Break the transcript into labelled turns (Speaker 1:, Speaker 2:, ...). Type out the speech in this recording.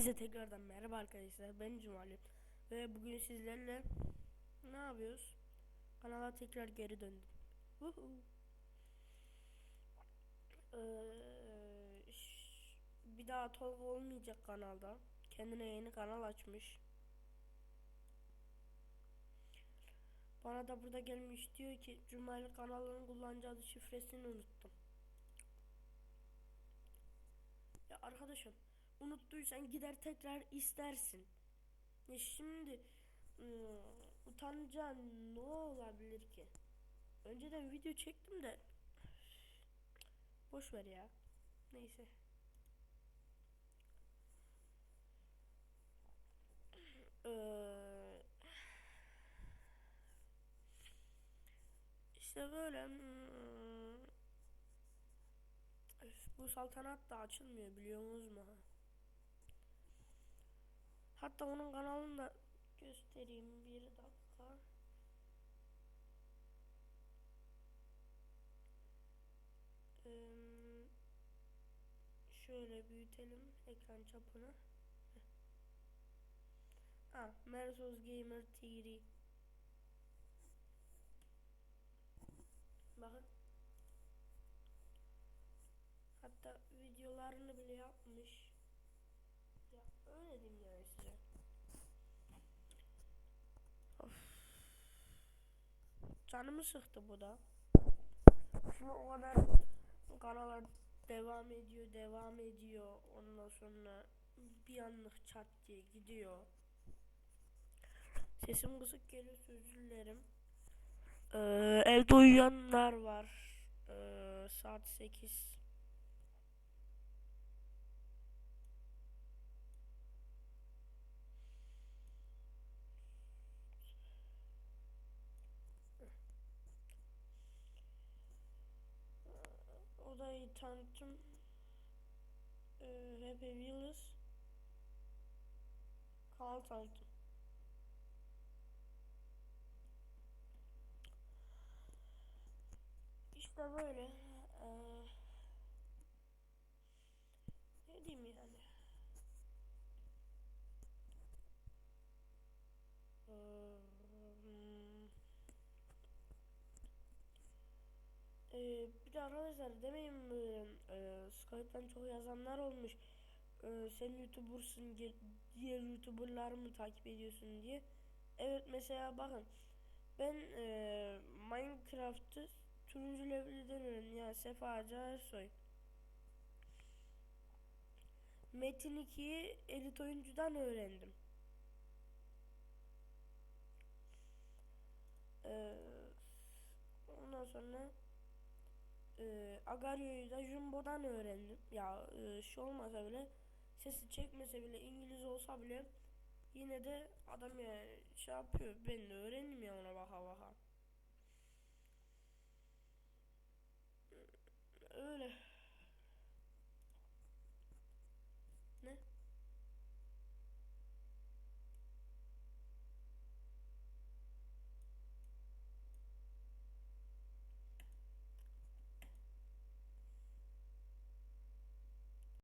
Speaker 1: Hepinize tekrardan merhaba arkadaşlar. Ben Cumali ve bugün sizlerle ne yapıyoruz? Kanala tekrar geri döndüm. Ee, bir daha Tolga olmayacak kanalda. Kendine yeni kanal açmış. Bana da burada gelmiş diyor ki Cumali kanalının kullanıcı şifresini unuttum. Ya arkadaşım unuttuysan gider tekrar istersin. Ya şimdi ıı, utanacağın ne olabilir ki? Önceden video çektim de boş ver ya. Neyse. Eee, işte böyle bu saltanat da açılmıyor biliyorsunuz mu? Hatta onun kanalını da göstereyim bir dakika. Eee, şöyle büyütelim ekran çapını. Ha, Mersos Gamer TV. Bakın. Hatta videolarını bile yapmış. Canımı sıktı bu da. Şimdi o kadar kanalar devam ediyor, devam ediyor. Ondan sonra bir anlık çat diye gidiyor. Sesim kısık geliyorsa özür dilerim. Ee, evde uyuyanlar var. Ee, saat 8. Odayı tanıtım. Ee, Happy Wheels. Kanal tanıtım. İşte böyle. Ee, ne diyeyim yani? Ee, Ee, bir de arkadaşlar demeyin mi e, Skype'tan çok yazanlar olmuş. Ee, sen YouTuber'sın diğer YouTuber'ları mı takip ediyorsun diye. Evet mesela bakın ben e, Minecraft'ı turuncu level'den öğrendim. Yani Sefa Ağacı Ersoy. Metin 2'yi elit oyuncudan öğrendim. Ee, ondan sonra e, Agario'yu da Jumbo'dan öğrendim. Ya e, şey olmasa bile sesi çekmese bile İngiliz olsa bile yine de adam ya şey yapıyor. Ben de öğrendim ya ona baka